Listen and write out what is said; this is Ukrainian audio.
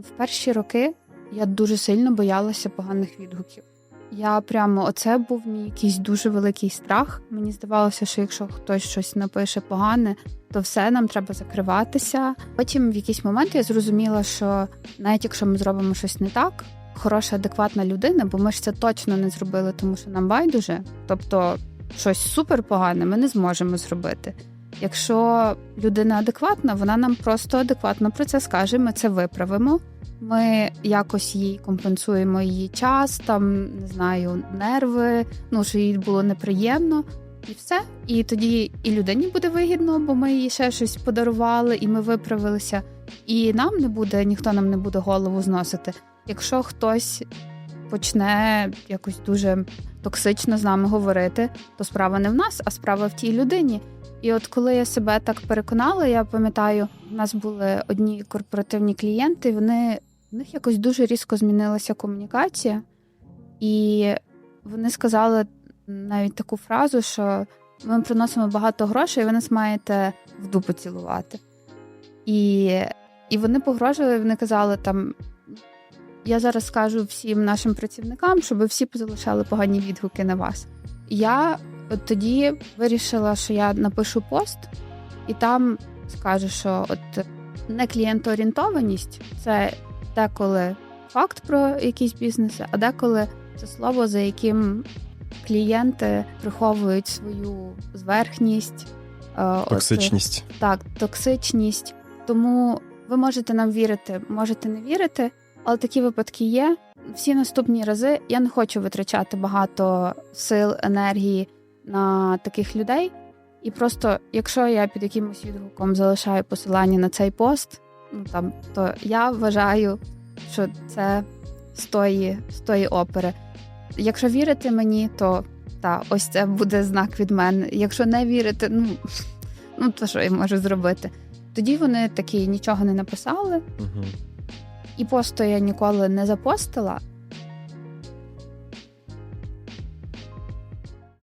В перші роки я дуже сильно боялася поганих відгуків. Я прямо оце був мій якийсь дуже великий страх. Мені здавалося, що якщо хтось щось напише погане, то все нам треба закриватися. Потім в якийсь момент я зрозуміла, що навіть якщо ми зробимо щось не так, хороша, адекватна людина, бо ми ж це точно не зробили, тому що нам байдуже. Тобто, щось супер погане ми не зможемо зробити. Якщо людина адекватна, вона нам просто адекватно про це скаже. Ми це виправимо. Ми якось їй компенсуємо її час, там не знаю, нерви, ну що їй було неприємно, і все. І тоді і людині буде вигідно, бо ми їй ще щось подарували, і ми виправилися. І нам не буде, ніхто нам не буде голову зносити. Якщо хтось почне якось дуже токсично з нами говорити, то справа не в нас, а справа в тій людині. І от коли я себе так переконала, я пам'ятаю, у нас були одні корпоративні клієнти, вони в них якось дуже різко змінилася комунікація, і вони сказали навіть таку фразу, що ми приносимо багато грошей, і ви нас маєте в дупу цілувати. І, і вони погрожували, вони казали там. Я зараз скажу всім нашим працівникам, щоб всі позалишали погані відгуки на вас. Я от тоді вирішила, що я напишу пост, і там скажу, що от не клієнтоорієнтованість це деколи факт про якісь бізнеси, а деколи це слово, за яким клієнти приховують свою зверхність, е, от, Токсичність. так, токсичність. Тому ви можете нам вірити, можете не вірити, але такі випадки є. Всі наступні рази я не хочу витрачати багато сил, енергії на таких людей. І просто, якщо я під якимось відгуком залишаю посилання на цей пост, ну там то я вважаю, що це з тої, з тої опери. Якщо вірите мені, то та, ось це буде знак від мене. Якщо не вірите, ну, ну то що я можу зробити? Тоді вони такі нічого не написали, Угу. І посту я ніколи не запостила.